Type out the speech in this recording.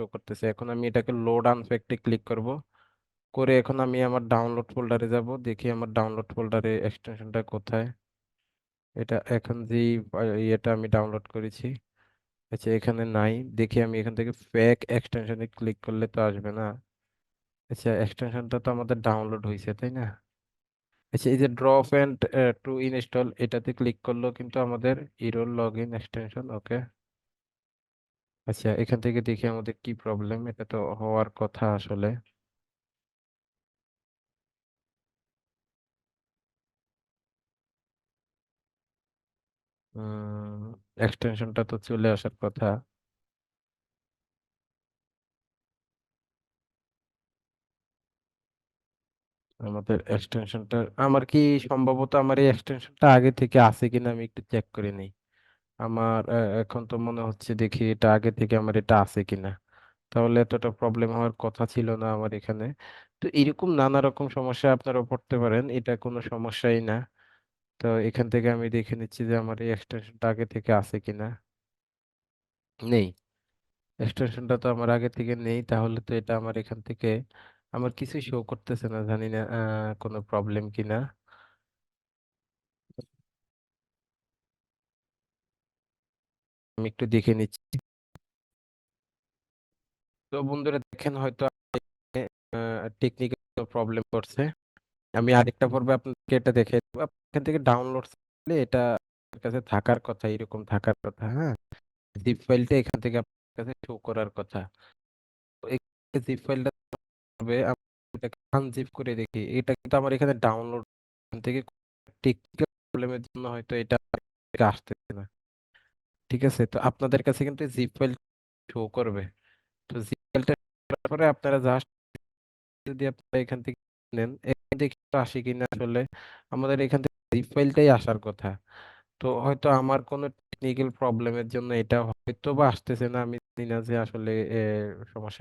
Show করতেছে। এখন আমি এটাকে লোড আনফেক্টে ক্লিক করব। করে এখন আমি আমার ডাউনলোড ফোল্ডারে যাব। দেখি আমার ডাউনলোড ফোল্ডারে এক্সটেনশনটা কোথায়। এটা এখন যে ইয়েটা আমি ডাউনলোড করেছি। আচ্ছা এখানে নাই। দেখি আমি এখান থেকে ফেক এক্সটেনশনে ক্লিক করলে তো আসবে না। আচ্ছা এক্সটেনশনটা তো আমাদের ডাউনলোড হয়েছে তাই না? আচ্ছা এই যে ড্রপ এন্ড টু ইনস্টল এটাতে ক্লিক করলেও কিন্তু আমাদের error log in extension okay আচ্ছা এখান থেকে দেখি আমাদের কি প্রবলেম এটা তো হওয়ার কথা আসলে। এক্সটেনশনটা তো চলে আসার কথা। আমাদের এক্সটেনশনটা আমার কি সম্ভবত আমার এই এক্সটেনশনটা আগে থেকে আছে কিনা আমি একটু চেক করে নিই। আমার এখন তো মনে হচ্ছে দেখি এটা আগে থেকে আমার এটা আছে কিনা। তাহলে এতটা প্রবলেম হওয়ার কথা ছিল না আমার এখানে। তো এরকম নানা রকম সমস্যা আপনারা পড়তে পারেন, এটা কোনো সমস্যাই না। তো এখান থেকে আমি দেখে নিচ্ছি যে আমার এই এক্সটেনশনটা আগে থেকে আছে কিনা। নেই। এক্সটেনশনটা তো আমার আগে থেকে নেই, তাহলে তো এটা আমার এখান থেকে আমার কিছু শো করতেছে না, জানি না কোনো প্রবলেম কিনা। আমি একটু দেখে নিচ্ছি। তো বন্ধুরা দেখেন হয়তো টেকনিক্যাল প্রবলেম করছে। আমি আরেকটা পর্বে আপনাকে এটা দেখে এখান থেকে ডাউনলোড করলে এটা কাছে থাকার কথা, এরকম থাকার কথা হ্যাঁ? জিপ ফাইলটা এখান থেকে আপনার কাছে শো করার কথা। জিপ ফাইলটা এটাকে আনজিপ করে দেখি। এটা কিন্তু আমার এখানে ডাউনলোড থেকে টেকনিক্যাল প্রবলেমের জন্য হয়তো এটা আসতেছে না। ঠিক আছে? তো আপনাদের কাছে কিন্তু জিপ ফাইল শো করবে। তো জিপ ফাইলটা পরে আপনারা জাস্ট যদি আপনারা এখান থেকে নেন, এখান থেকে আসে কিনা আসলে। আমাদের এখান থেকে জিপ ফাইলটাই আসার কথা। তো হয়তো আমার কোনো টেকনিক্যাল প্রবলেমের জন্য এটা হয়তো বা আসতেছে না, আমি জানি না যে আসলে সমস্যা